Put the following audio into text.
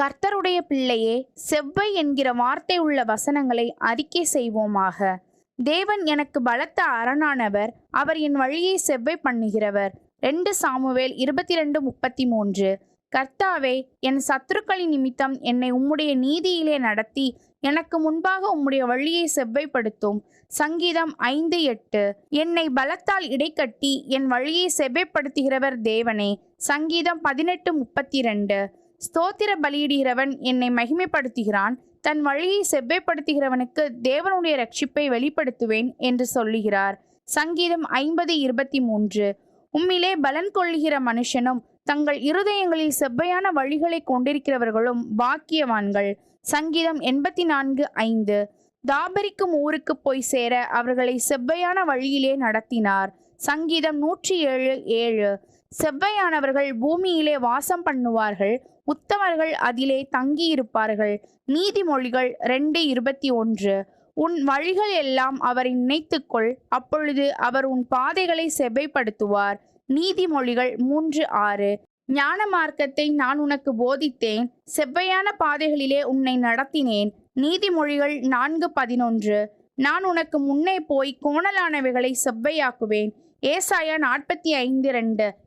கர்த்தருடைய பிள்ளையே செவ்வை என்கிற வார்த்தை உள்ள வசனங்களை அறிக்கை செய்வோமாக. தேவன் எனக்கு பலத்த அரணானவர் அவர் என் வழியை செவ்வை பண்ணுகிறவர். ரெண்டு சாமுவேல் இருபத்தி ரெண்டு முப்பத்தி மூன்று கர்த்தாவே என் சத்துருக்களின் நிமித்தம் என்னை உம்முடைய நீதியிலே நடத்தி எனக்கு முன்பாக உம்முடைய வழியை செவ்வைப்படுத்தும் சங்கீதம் ஐந்து எட்டு. என்னை பலத்தால் இடைக்கட்டி என் வழியை செவ்வைப்படுத்துகிறவர் தேவனே. சங்கீதம் பதினெட்டு முப்பத்தி ரெண்டு ஸ்தோத்திர பலியிடுகிறவன் என்னை மகிமைப்படுத்துகிறான். தன் வழியை செவ்வைப்படுத்துகிறவனுக்கு தேவனுடைய ரட்சிப்பை வெளிப்படுத்துவேன் என்று சொல்லுகிறார். சங்கீதம் ஐம்பது இருபத்தி மூன்று. உம்மிலே பலன் கொள்ளுகிற மனுஷனும் தங்கள் இருதயங்களில் செவ்வையான வழிகளை கொண்டிருக்கிறவர்களும் பாக்கியவான்கள். சங்கீதம் எண்பத்தி நான்கு ஐந்து. தாபரிக்கும் ஊருக்கு போய் சேர அவர்களை செவ்வையான வழியிலே நடத்தினார். சங்கீதம் நூற்றி ஏழு ஏழு. செவ்வையானவர்கள் பூமியிலே வாசம் பண்ணுவார்கள் உத்தமர்கள் அதிலே தங்கியிருப்பார்கள். நீதிமொழிகள் ரெண்டு இருபத்தி ஒன்று. உன் வழிகள் எல்லாம் அவரை நினைத்துக்கொள் அப்பொழுது அவர் உன் பாதைகளை செவ்வைப்படுத்துவார். நீதிமொழிகள் மூன்று ஆறு. ஞான மார்க்கத்தை நான் உனக்கு போதித்தேன் செவ்வையான பாதைகளிலே உன்னை நடத்தினேன். நீதிமொழிகள் நான்கு பதினொன்று. நான் உனக்கு முன்னே போய் கோணலானவைகளை செவ்வையாக்குவேன். ஏசாயா நாற்பத்தி ஐந்து ரெண்டு.